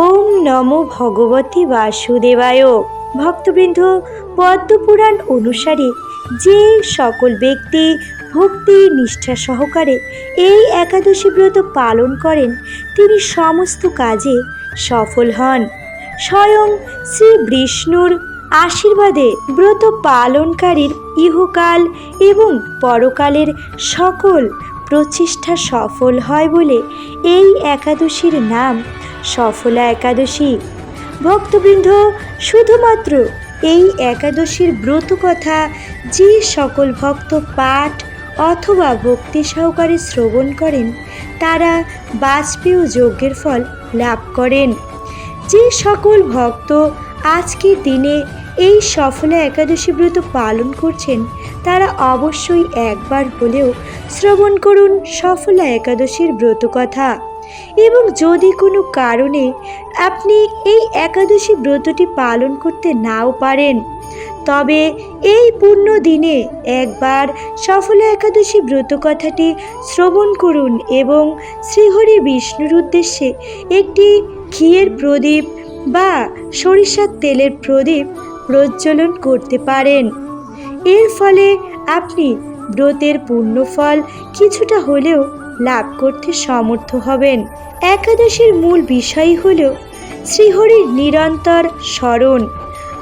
ওম নমো ভগবতী বাসুদেবায়। ভক্তবৃন্দ, পদ্মপুরাণ অনুসারে যে সকল ব্যক্তি ভক্তি নিষ্ঠা সহকারে এই একাদশী ব্রত পালন করেন, তিনি সমস্ত কাজে সফল হন। স্বয়ং শ্রী বিষ্ণুর আশীর্বাদে ব্রত পালনকারীর ইহকাল এবং পরকালের সকল প্রচেষ্টা সফল হয় বলে এই একাদশীর নাম সফলা একাদশী। ভক্তবৃন্দ, শুধুমাত্র এই একাদশীর ব্রত কথা যে সকল ভক্ত পাঠ অথবা ভক্তি সহকারে শ্রবণ করেন, তারা বাজপেয় যজ্ঞের ফল লাভ করেন। যে সকল ভক্ত আজকের দিনে এই সফলা একাদশী ব্রত পালন করছেন তারা অবশ্যই একবার হলেও শ্রবণ করুন সফলা একাদশীর ব্রত কথা। এবং যদি কোনো কারণে আপনি এই একাদশী ব্রতটি পালন করতে নাও পারেন, তবে এই পূর্ণ দিনে একবার সফলা একাদশী ব্রত কথাটি শ্রবণ করুন এবং শ্রীহরি বিষ্ণুর উদ্দেশ্যে একটি ঘিয়ের প্রদীপ বা সরিষার তেলের প্রদীপ প্রজ্বলন করতে পারেন। এর ফলে আপনি ব্রতের পূর্ণফল কিছুটা হলেও লাভ করতে সমর্থ হবেন। একাদশীর মূল বিষয় হল শ্রীহরির নিরন্তর স্মরণ।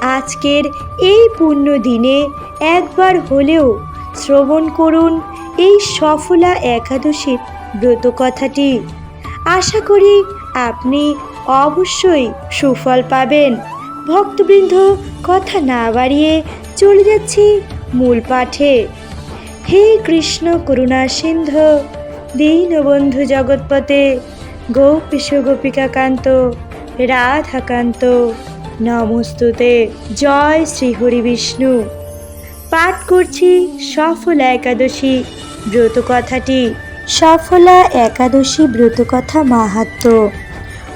আজকের এই পুণ্য দিনে একবার হলেও শ্রবণ করুন এই সফলা একাদশীর ব্রত কথাটি। আশা করি আপনি অবশ্যই সুফল পাবেন। ভক্তবৃন্দ কথা না বাড়িয়ে চলে যাচ্ছি মূল পাঠে। হে কৃষ্ণ করুণা সিন্ধু, দীনবন্ধু জগৎপতে, গোপীশ গোপিকাকান্ত, রাধাকান্ত, নমস্তুতে। জয় শ্রী হরি বিষ্ণু। পাঠ করছি সফলা একাদশী ব্রত কথাটি সফলা একাদশী ব্রত কথা মাহাত্ম।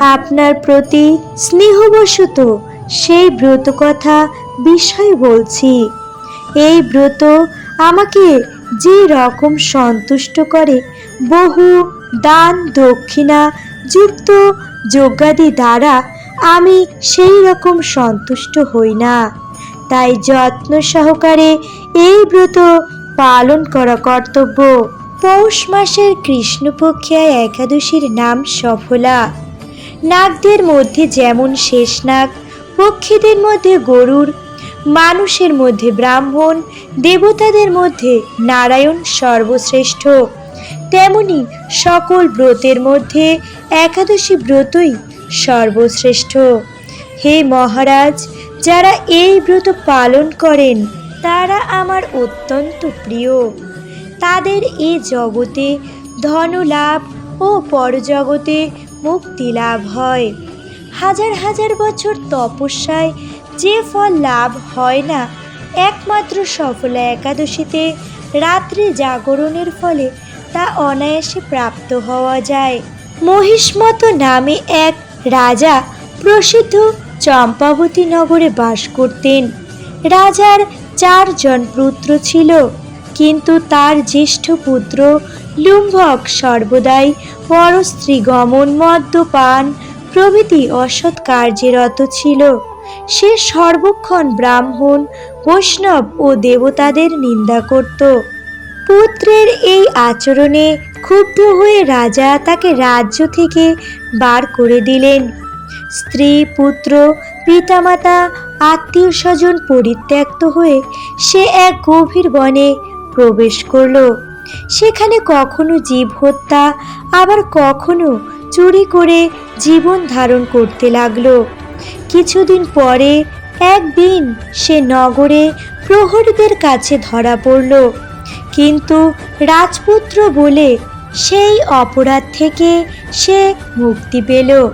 আপনার প্রতি স্নেহবশত সেই ব্রত কথা বিষয় বলছি। এই ব্রত আমাকে যে রকম সন্তুষ্ট করে, বহু দান দক্ষিণা যুক্ত যজ্ঞাদি দ্বারা আমি সেই রকম সন্তুষ্ট হই না। তাই যত্ন সহকারে এই ব্রত পালন করা কর্তব্য। পৌষ মাসের কৃষ্ণপক্ষিয়া একাদশীর নাম সফলা। নাগদের মধ্যে যেমন শেষ নাগ, পক্ষীদের মধ্যে গরুর, মানুষের মধ্যে ব্রাহ্মণ, দেবতাদের মধ্যে নারায়ণ সর্বশ্রেষ্ঠ। তেমনি সকল ব্রতের মধ্যে একাদশী ব্রতই সর্বশ্রেষ্ঠ। হে মহারাজ, যারা এই ব্রত পালন করেন, তারা আমার অত্যন্ত প্রিয়। তাদের এ জগতে ধনলাভ ও পরজগতে মুক্তি লাভ হয়। হাজার হাজার বছর তপস্যায় যে ফল লাভ হয় না, একমাত্র সফলা একাদশীতে রাত্রি জাগরণের ফলে তা অনায়াসে প্রাপ্ত হওয়া যায়। মহিষ্মত নামে এক রাজা প্রসিদ্ধ চম্পাবতী নগরে বাস করতেন। রাজার চারজন পুত্র ছিল, কিন্তু তার জ্যেষ্ঠ পুত্র লুম্ভক সর্বদাই পরস্ত্রী গমন মদ্যপান। প্রভৃতি অসৎ কার্যে রত ছিল। সে সর্বক্ষণ ব্রাহ্মণ, বৈষ্ণব ও দেবতাদের নিন্দা করত। পুত্রের এই আচরণে ক্ষুব্ধ হয়ে রাজা তাকে রাজ্য থেকে বার করে দিলেন। স্ত্রী, পুত্র, পিতামাতা আত্মীয় স্বজন পরিত্যক্ত হয়ে সে এক গভীর বনে প্রবেশ করল। সেখানে কখনো জীব হত্যা, আবার কখনো চুরি করে জীবন ধারণ করতে লাগল। কিছুদিন পরে একদিন সে নগরে প্রহরীদের কাছে ধরা পড়ল। কিন্তু রাজপুত্র বলে সেই অপরাধ থেকে সে মুক্তি পেল।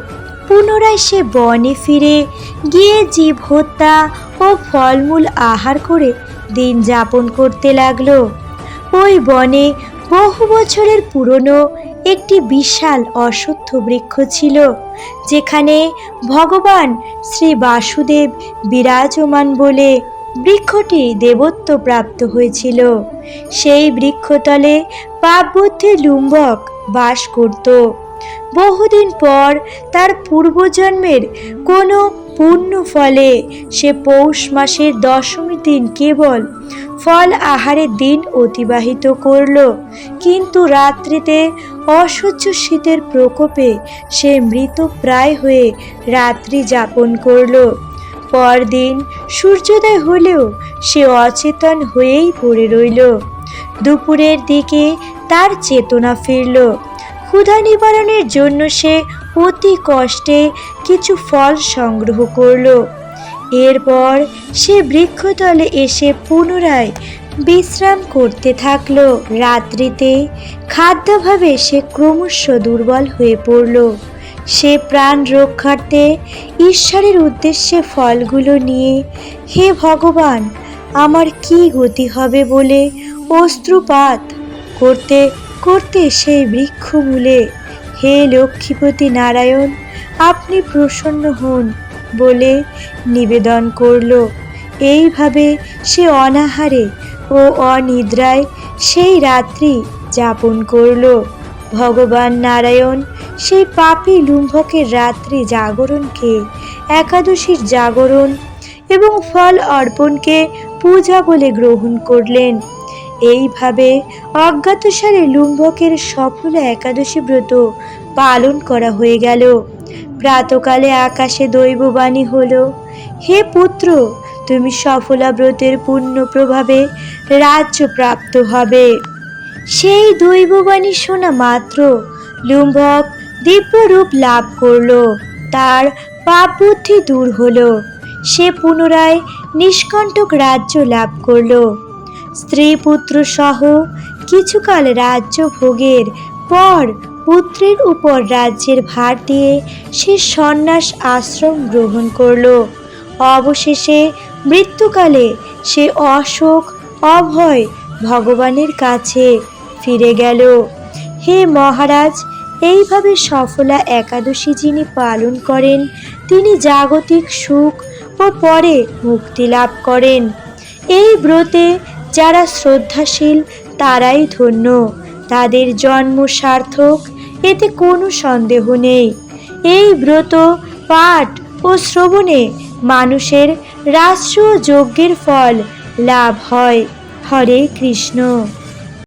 পুনরায় সে বনে ফিরে গিয়ে জীব হত্যা ও ফলমূল আহার করে দিন যাপন করতে লাগল। ওই বনে বহু বছরের পুরনো একটি বিশাল অশ্বত্থ বৃক্ষ ছিল, যেখানে ভগবান শ্রী বাসুদেব বিরাজমান বলে বৃক্ষটি দেবত্ব প্রাপ্ত হয়েছিল। সেই বৃক্ষতলে পাপবুদ্ধি লুম্বক বাস করত। বহুদিন পর তার পূর্বজন্মের কোনো পুণ্য ফলে সে পৌষ মাসের দশমী দিন কেবল ফল আহারের দিন অতিবাহিত করল। কিন্তু রাত্রিতে অসহ্য শীতের প্রকোপে সে মৃত প্রায় হয়ে রাত্রি যাপন করল। পরদিন সূর্যোদয় হলেও সে অচেতন হয়েই পড়ে রইল। দুপুরের দিকে তার চেতনা ফিরল। ক্ষুধা নিবারণের জন্য সে অতি কষ্টে কিছু ফল সংগ্রহ করল। এরপর সে বৃক্ষতলে এসে পুনরায় বিশ্রাম করতে থাকল। রাত্রিতে খাদ্যাভাবে সে ক্রমশ দুর্বল হয়ে পড়ল। সে প্রাণ রক্ষার্থে ঈশ্বরের উদ্দেশ্যে ফলগুলো নিয়ে, হে ভগবান, আমার কি গতি হবে বলে অস্ত্রপাত করতে করতে সেই বৃক্ষমূলে? হে লক্ষ্মীপতি নারায়ণ, আপনি প্রসন্ন হন। বলে নিবেদন করল। এইভাবে সে অনাহারে ও অনিদ্রায় সেই রাত্রি যাপন করল। ভগবান নারায়ণ সেই পাপী লুম্ভকের রাত্রি জাগরণকে একাদশীর জাগরণ এবং ফল অর্পণকে পূজা বলে গ্রহণ করলেন। এইভাবে অজ্ঞাতসারে লুম্ভকের সফল একাদশী ব্রত পালন করা হয়ে গেল। প্রাতকালে আকাশে দৈববাণী হলো, হে পুত্র, তুমি সফলা ব্রতের পূর্ণ প্রভাবে রাজ্য প্রাপ্ত হবে। সেই দৈববাণী শোনা মাত্র লুম্বক দিব্যরূপ লাভ করল, তার পাপ বুদ্ধি দূর হলো, সে পুনরায় নিষ্কণ্টক রাজ্য লাভ করল। স্ত্রী পুত্র সহ কিছুকাল রাজ্য ভোগের পর পুত্রের উপর রাজ্যের ভার দিয়ে সে সন্ন্যাস আশ্রম গ্রহণ করল। অবশেষে মৃত্যুকালে সে অশোক, অভয় ভগবানের কাছে ফিরে গেল। হে মহারাজ, এইভাবে সফলা একাদশী যিনি পালন করেন, তিনি জাগতিক সুখ ও পরে মুক্তি লাভ করেন। এই ব্রতে যারা শ্রদ্ধাশীল, তারাই ধন্য। তাদের জন্ম সার্থক এতে কোনো সন্দেহ নেই। এই ব্রত, পাঠ ও শ্রবণে মানুষের রাষ্ট্র যজ্ঞের ফল লাভ হয়। হরে কৃষ্ণ।